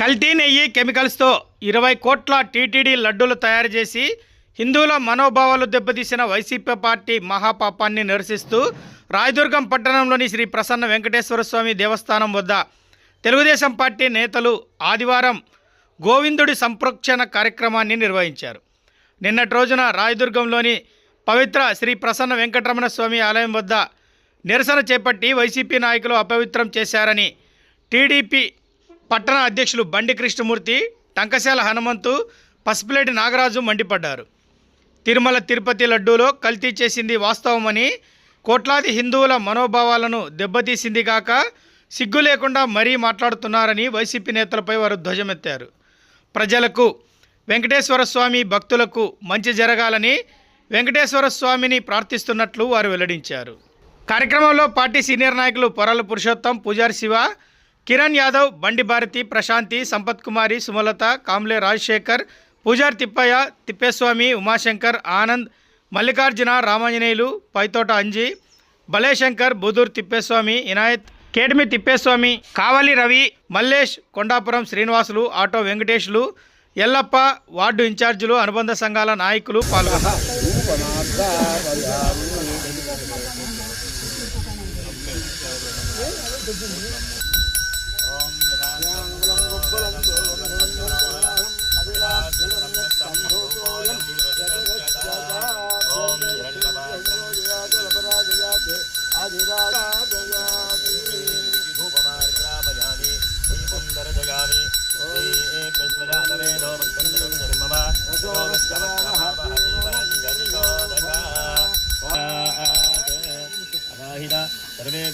కల్తీ నెయ్యి కెమికల్స్తో ఇరవై కోట్ల టీటీడీ లడ్డూలు తయారు చేసి హిందువుల మనోభావాలు దెబ్బతీసిన వైసీపీ పార్టీ మహాపాపాన్ని నిరసిస్తూ రాయదుర్గం పట్టణంలోని శ్రీ ప్రసన్న వెంకటేశ్వర స్వామి దేవస్థానం వద్ద తెలుగుదేశం పార్టీ నేతలు ఆదివారం గోవిందుడి సంప్రోక్షణ కార్యక్రమాన్ని నిర్వహించారు. నిన్నటి రోజున రాయదుర్గంలోని పవిత్ర శ్రీ ప్రసన్న వెంకటరమణ స్వామి ఆలయం వద్ద నిరసన చేపట్టి వైసీపీ నాయకులు అపవిత్రం చేశారని టీడీపీ పట్టణ అధ్యక్షులు బండి కృష్ణమూర్తి టంకశాల హనుమంతు పసుపులేటి నాగరాజు మండిపడ్డారు. తిరుమల తిరుపతి లడ్డూలో కల్తీ చేసింది వాస్తవమని కోట్లాది హిందువుల మనోభావాలను దెబ్బతీసింది కాక సిగ్గు లేకుండా మరీ మాట్లాడుతున్నారని వైసీపీ నేతలపై వారు ధ్వజమెత్తారు. ప్రజలకు వెంకటేశ్వర స్వామి భక్తులకు మంచి జరగాలని వెంకటేశ్వర స్వామిని ప్రార్థిస్తున్నట్లు వారు వెల్లడించారు. కార్యక్రమంలో పార్టీ సీనియర్ నాయకులు పొరాల పురుషోత్తం పూజారి శివ కిరణ్ యాదవ్ బండి భారతి ప్రశాంతి సంపత్ కుమారి సుమలత కామ్లే రాజశేఖర్ పూజార్ తిప్పయ్య తిప్పేస్వామి ఉమాశంకర్ ఆనంద్ మల్లికార్జున రామాంజనేయులు పైతోట అంజి బలేశంకర్ బుదూర్ తిప్పేస్వామి ఇనాయత్ కేడిమి తిప్పేస్వామి కావలి రవి మల్లేష్ కొండాపురం శ్రీనివాసులు ఆటో వెంకటేష్లు ఎల్లప్ప వార్డు ఇన్ఛార్జీలు అనుబంధ సంఘాల నాయకులు పాల్గొన్నారు.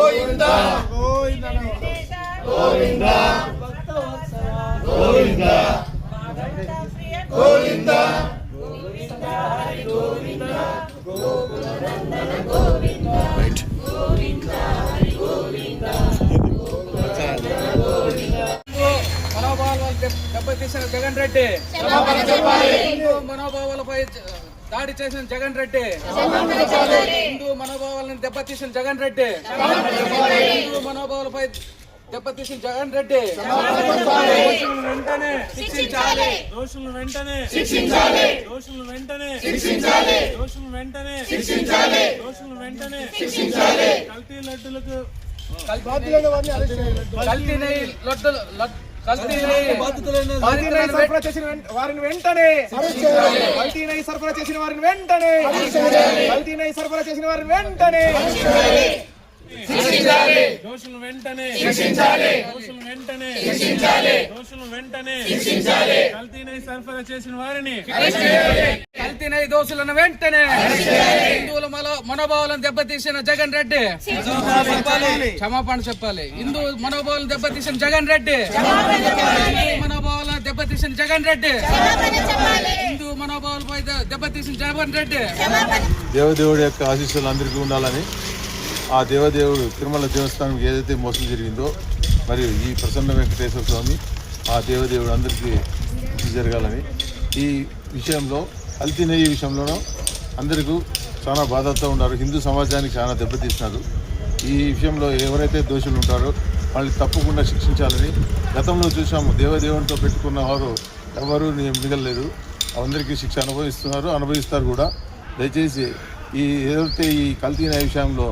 గోవింద. మనోభావాలు దెబ్- దెబ్బతీసిన జగన్ రెడ్డి. హిందూ మనోభావాలపై దాడి చేసిన జగన్ రెడ్డి. హిందూ మనోభావాలను దెబ్బతీసిన జగన్ రెడ్డి. హిందూ మనోభావాలపై దెబ్బతీసిన జగన్ రెడ్డి. వెంటనే శిక్షించాలి. దోషులను వెంటనే శిక్షించాలి. దోషులను వెంటనే శిక్షించాలి. దోషులను వెంటనే శిక్షించాలి. దోషులను వెంటనే శిక్షించాలి. కల్తీ లడ్డులకు కల్తీ లడ్డులు వెంట- సరఫరా చేసిన వెంట- వారిని వెంటనే నెయ్యి సరఫరా చేసిన వారిని వెంటనే నెయ్యి సరఫరా చేసిన వారిని వెంటనే దోషులను వెంటనే శిక్షించాలి. వెంటనే శిక్షించాలి. వెంటనే శిక్షించాలి. కల్తీ నెయ్యి సరఫరా చేసిన వారిని కల్తీ నెయ్యి దోషులను వెంటనే హిందువుల మనో- మనోభావాలను దెబ్బతీసిన జగన్ రెడ్డి. క్షమాపణ చెప్పాలి. హిందూ మనోభావాలను దెబ్బతీసిన జగన్ రెడ్డి. హిందూ మనోభావాలను దెబ్బతీసిన జగన్ రెడ్డి. హిందూ మనోభావాలపై దెబ్బతీసిన జగన్ రెడ్డి. దేవదేవుడి యొక్క ఆశీస్సులు అందరికీ ఉండాలని ఆ దేవదేవుడు తిరుమల దేవస్థానంకి ఏదైతే మోసం జరిగిందో మరియు ఈ ప్రసన్న వెంకటేశ్వర స్వామి ఆ దేవదేవుడు అందరికీ జరగాలని ఈ విషయంలో అల్తినయ్య విషయంలోనూ అందరికీ చాలా బాధతో ఉన్నారు. హిందూ సమాజానికి చాలా దెబ్బతీసినారు. ఈ విషయంలో ఎవరైతే దోషులు ఉంటారో వాళ్ళని తప్పకుండా శిక్షించాలని గతంలో చూసాము దేవదేవునితో పెట్టుకున్న వారు ఎవరు మిగలలేదు. అందరికీ శిక్ష అనుభవిస్తున్నారు అనుభవిస్తారు కూడా. దయచేసి ఈ ఏదైతే ఈ కల్తీ న్యాయ విషయంలో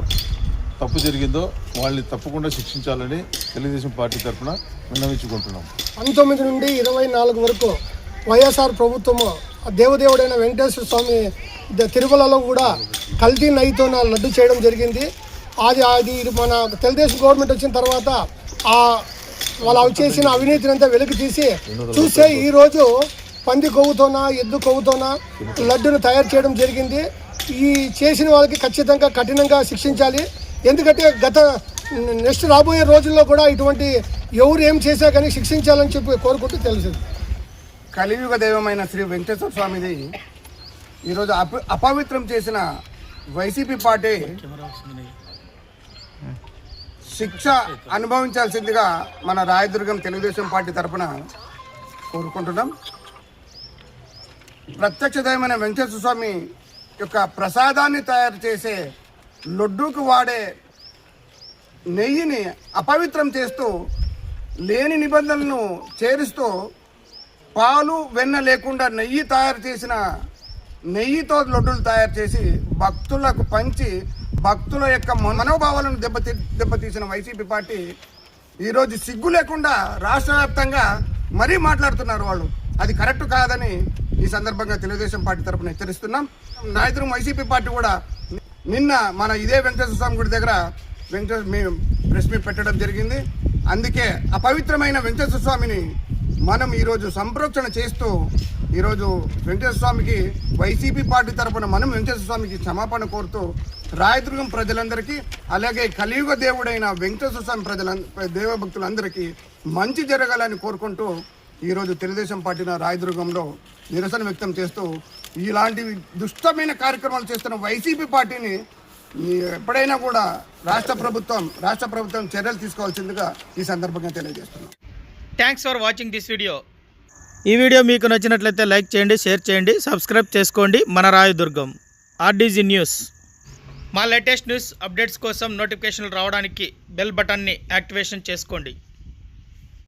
తప్పు జరిగిందో వాళ్ళని తప్పకుండా శిక్షించాలని తెలుగుదేశం పార్టీ తరఫున విన్నవించుకుంటున్నాం. పంతొమ్మిది నుండి ఇరవై నాలుగు వరకు వైఎస్ఆర్ ప్రభుత్వము దేవదేవుడైన వెంకటేశ్వర స్వామి తిరుమలలో కూడా కల్తీ నెయ్యితో లడ్డు చేయడం జరిగింది. అది అది మన తెలుగుదేశం గవర్నమెంట్ వచ్చిన తర్వాత ఆ వాళ్ళు అవి చేసిన అవినీతిని అంతా వెలికి తీసి చూస్తే ఈరోజు పంది కొవ్వుతోనా ఎద్దు కొవ్వుతోనా లడ్డును తయారు చేయడం జరిగింది. ఈ చేసిన వాళ్ళకి ఖచ్చితంగా కఠినంగా శిక్షించాలి. ఎందుకంటే గత నెక్స్ట్ రాబోయే రోజుల్లో కూడా ఇటువంటి ఎవరు ఏం చేశా కానీ శిక్షించాలని చెప్పి కోరుకుంటూ తెలిసింది కలియుగ దైవమైన శ్రీ వెంకటేశ్వర స్వామిది ఈరోజు అప అపవిత్రం చేసిన వైసీపీ పార్టీ శిక్ష అనుభవించాల్సిందిగా మన రాయదుర్గం తెలుగుదేశం పార్టీ తరఫున కోరుకుంటున్నాం. ప్రత్యక్ష దైవమైన వెంకటేశ్వర స్వామి యొక్క ప్రసాదాన్ని తయారు చేసే లడ్డూకు వాడే నెయ్యిని అపవిత్రం చేస్తూ లేని నిబంధనలను చేరుస్తూ పాలు వెన్న లేకుండా నెయ్యి తయారు చేసిన నెయ్యితో లడ్డూలు తయారు చేసి భక్తులకు పంచి భక్తుల యొక్క మనోభావాలను దెబ్బతీ దెబ్బతీసిన వైసీపీ పార్టీ ఈరోజు సిగ్గు లేకుండా రాష్ట్ర వ్యాప్తంగా మరీ మాట్లాడుతున్నారు వాళ్ళు. అది కరెక్ట్ కాదని ఈ సందర్భంగా తెలుగుదేశం పార్టీ తరపున హెచ్చరిస్తున్నాం. నాయకులు వైసీపీ పార్టీ కూడా నిన్న మన ఇదే వెంకటేశ్వర స్వామి గుడి దగ్గర వెంకటేశ్వర మేము ప్రెస్ మీట్ పెట్టడం జరిగింది. అందుకే అపవిత్రమైన వెంకటేశ్వర స్వామిని మనం ఈరోజు సంప్రోక్షణ చేస్తూ ఈరోజు వెంకటేశ్వర స్వామికి వైసీపీ పార్టీ తరఫున మనం వెంకటేశ్వర స్వామికి క్షమాపణ కోరుతూ రాయదుర్గం ప్రజలందరికీ అలాగే కలియుగ దేవుడైన వెంకటేశ్వర స్వామి ప్రజల దేవభక్తులందరికీ మంచి జరగాలని కోరుకుంటూ ఈరోజు తెలుగుదేశం పార్టీన రాయదుర్గంలో నిరసన వ్యక్తం చేస్తూ ఇలాంటి దుష్టమైన కార్యక్రమాలు చేస్తున్న వైసీపీ పార్టీని ఎప్పుడైనా కూడా రాష్ట్ర ప్రభుత్వం రాష్ట్ర ప్రభుత్వం చర్యలు తీసుకోవాల్సిందిగా ఈ సందర్భంగా తెలియజేస్తున్నాం. Thanks for watching this video ఈ వీడియో మీకు నచ్చినట్లయితే లైక్ చేయండి షేర్ చేయండి సబ్స్క్రైబ్ చేసుకోండి. మన రాయదుర్గం ఆర్డీజీ న్యూస్. మా లేటెస్ట్ న్యూస్ అప్డేట్స్ కోసం నోటిఫికేషన్లు రావడానికి బెల్ బటన్ని యాక్టివేషన్ చేసుకోండి.